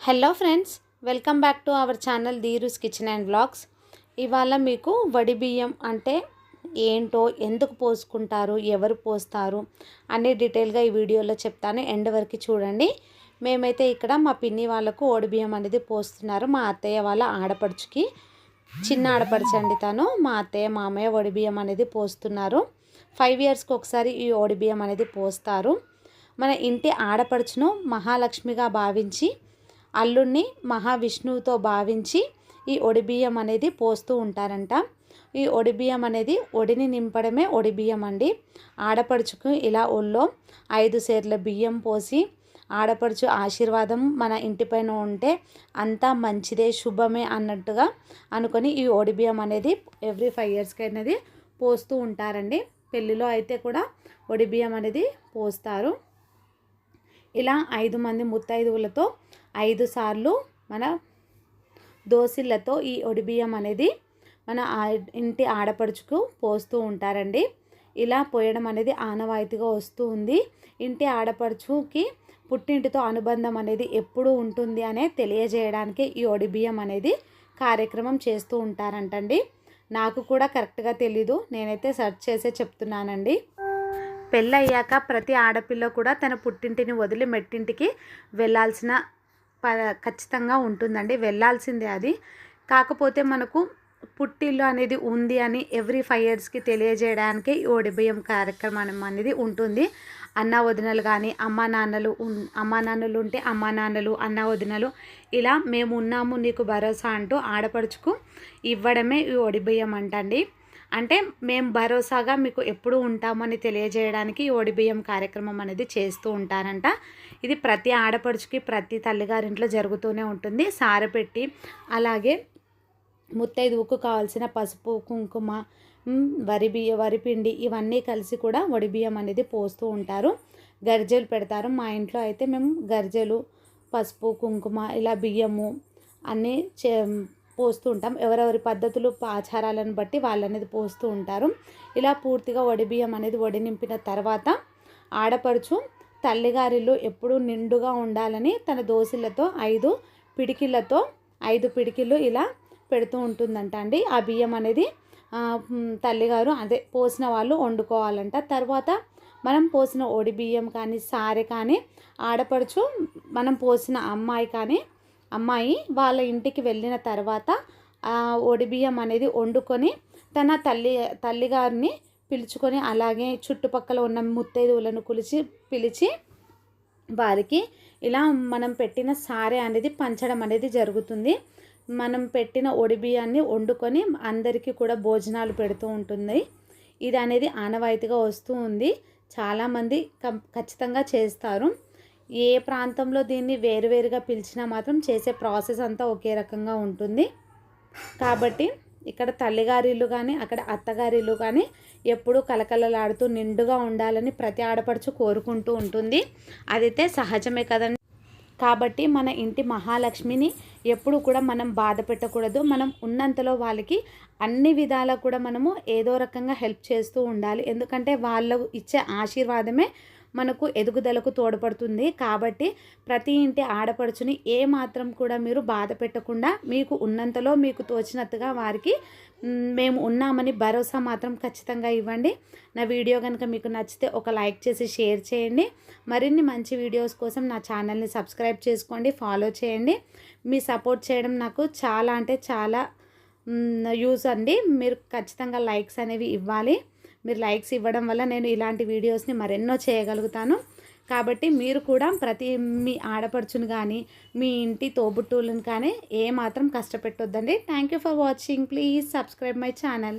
Hello friends welcome back to our channel Dheeru's kitchen and blogs ఇవాళ మీకు వడి బియ్యం అంటే ఏంటో ఎందుకు పోసుకుంటారు ఎవరు పోస్తారు అనే డీటెయిల్గా ఈ వీడియోలో చెప్తాను. ఎండ్ వరకు చూడండి. మేమైతే ఇక్కడ మా పిన్ని వాళ్ళకు ఓడి బియ్యం అనేది పోస్తున్నారు. మా అత్తయ్య వాళ్ళ ఆడపడుచుకి చిన్న ఆడపడుచండి తను. మా అత్తయ్య మామయ్య వడి బియ్యం అనేది పోస్తున్నారు. ఫైవ్ ఇయర్స్కి ఒకసారి ఈ ఓడి బియ్యం అనేది పోస్తారు. మన ఇంటి ఆడపడుచును మహాలక్ష్మిగా భావించి అల్లుడిని మహావిష్ణువుతో భావించి ఈ ఒడిబియ్యం అనేది పోస్తూ ఉంటారంట. ఈ ఒడిబియ్యం అనేది ఒడిని నింపడమే ఒడిబియ్యం అండి. ఆడపడుచుకు ఇలా ఒళ్ళో ఐదు సేర్ల బియ్యం పోసి ఆడపడుచు ఆశీర్వాదం మన ఇంటిపైన ఉంటే అంతా మంచిదే శుభమే అన్నట్టుగా అనుకొని ఈ ఒడిబియ్యం అనేది ఎవ్రీ ఫైవ్ ఇయర్స్కి అనేది పోస్తూ ఉంటారండి. పెళ్ళిలో అయితే కూడా ఒడిబియ్యం అనేది పోస్తారు. ఇలా ఐదు మంది ముత్తైదువులతో ఐదు సార్లు మన దోసిళ్ళతో ఈ ఒడిబియ్యం అనేది మన ఇంటి ఆడపడుచుకు పోస్తూ ఉంటారండి. ఇలా పోయడం అనేది ఆనవాయితీగా వస్తూ ఉంది. ఇంటి ఆడపడుచుకి పుట్టింటితో అనుబంధం అనేది ఎప్పుడు ఉంటుంది అనే తెలియజేయడానికి ఈ ఒడిబియ్యం అనేది కార్యక్రమం చేస్తూ ఉంటారంటండి. నాకు కూడా కరెక్ట్గా తెలీదు. నేనైతే సెర్చ్ చేసే చెప్తున్నానండి. పెళ్ళయ్యాక ప్రతి ఆడపిల్ల కూడా తన పుట్టింటిని వదిలి మెట్టింటికి వెళ్ళాల్సిన ప ఖచ్చితంగా ఉంటుందండి. వెళ్ళాల్సిందే అది. కాకపోతే మనకు పుట్టిల్లు అనేది ఉంది అని ఎవ్రీ ఫైవ్ ఇయర్స్కి తెలియజేయడానికి ఈ ఒడిబియ్యం కార్యక్రమం అనేది ఉంటుంది. అన్న వదినలు కానీ అమ్మా నాన్నలు అమ్మా నాన్నలు ఉంటే అమ్మా నాన్నలు అన్న వదినలు ఇలా మేము ఉన్నాము నీకు భరోసా అంటూ ఆడపడుచుకు ఇవ్వడమే ఈ ఒడిబియ్యం అంటండి. అంటే మేము భరోసాగా మీకు ఎప్పుడు ఉంటామని తెలియజేయడానికి ఓడి బియ్యం కార్యక్రమం అనేది చేస్తూ ఉంటారంట. ఇది ప్రతి ఆడపడుచుకి ప్రతి తల్లిగారింట్లో జరుగుతూనే ఉంటుంది. సారపెట్టి అలాగే ముత్తైదువుకు కావాల్సిన పసుపు కుంకుమ వరి బియ్య వరిపిండి ఇవన్నీ కలిసి కూడా వడి బియ్యం అనేది పోస్తూ ఉంటారు. గర్జలు పెడతారు. మా ఇంట్లో అయితే మేము గర్జలు పసుపు కుంకుమ ఇలా బియ్యము అన్నీ చే పోస్తూ ఉంటాం. ఎవరెవరి పద్ధతులు ఆచారాలను బట్టి వాళ్ళు అనేది పోస్తూ ఉంటారు. ఇలా పూర్తిగా వడిబియ్యం అనేది వడి నింపిన తర్వాత ఆడపడుచు తల్లిగారిల్లు ఎప్పుడూ నిండుగా ఉండాలని తన దోశలతో ఐదు పిడికిళ్ళతో ఐదు పిడికిళ్ళు ఇలా పెడుతూ ఉంటుందంట అండి. ఆ బియ్యం అనేది తల్లిగారు అదే పోసిన వాళ్ళు వండుకోవాలంట. తర్వాత మనం పోసిన ఒడి బియ్యం కానీ సారె కానీ ఆడపడుచు మనం పోసిన అమ్మాయి కానీ అమ్మాయి వాళ్ళ ఇంటికి వెళ్ళిన తర్వాత ఒడిబియ్యం అనేది వండుకొని తన తల్లి తల్లిగారిని పిలుచుకొని అలాగే చుట్టుపక్కల ఉన్న ముత్తైదువులను కొలిచి పిలిచి వారికి ఇలా మనం పెట్టిన సారే అనేది పంచడం అనేది జరుగుతుంది. మనం పెట్టిన ఒడిబియ్యాన్ని వండుకొని అందరికీ కూడా భోజనాలు పెడుతూ ఉంటుంది. ఇది అనేది ఆనవాయితీగా వస్తూ ఉంది. చాలామంది ఖచ్చితంగా చేస్తారు. ఏ ప్రాంతంలో దీన్ని వేరువేరుగా పిలిచినా మాత్రం చేసే ప్రాసెస్ అంతా ఒకే రకంగా ఉంటుంది. కాబట్టి ఇక్కడ తల్లిగారిల్లు కానీ అక్కడ అత్తగారిల్లు కానీ ఎప్పుడూ కలకలలాడుతూ నిండుగా ఉండాలని ప్రతి ఆడపడుచు కోరుకుంటూ ఉంటుంది. అదైతే సహజమే కదండి. కాబట్టి మన ఇంటి మహాలక్ష్మిని ఎప్పుడు కూడా మనం బాధ పెట్టకూడదు. మనం ఉన్నంతలో వాళ్ళకి అన్ని విధాలా కూడా మనము ఏదో రకంగా హెల్ప్ చేస్తూ ఉండాలి. ఎందుకంటే వాళ్ళు ఇచ్చే ఆశీర్వాదమే మనకు ఎదుగుదలకు తోడ్పడుతుంది. కాబట్టి ప్రతి ఇంటి ఆడపడుచుని ఏ మాత్రం కూడా మీరు బాధ పెట్టకుండా మీకు ఉన్నంతలో మీకు తోచినట్టుగా వారికి మేము ఉన్నామని భరోసా మాత్రం ఖచ్చితంగా ఇవ్వండి. నా వీడియో కనుక మీకు నచ్చితే ఒక లైక్ చేసి షేర్ చేయండి. మరిన్ని మంచి వీడియోస్ కోసం నా ఛానల్ని సబ్స్క్రైబ్ చేసుకోండి ఫాలో చేయండి. మీ సపోర్ట్ చేయడం నాకు చాలా అంటే చాలా యూస్ అండి. మీరు ఖచ్చితంగా లైక్స్ అనేవి ఇవ్వాలి. మీరు లైక్స్ ఇవ్వడం వల్ల నేను ఇలాంటి వీడియోస్ని మరెన్నో చేయగలుగుతాను. కాబట్టి మీరు కూడా ప్రతి మీ ఆడపడుచును కానీ మీ ఇంటి తోబుట్టువులను కానీ ఏ మాత్రం కష్టపెట్టొద్దండి. Thank you for watching please subscribe my channel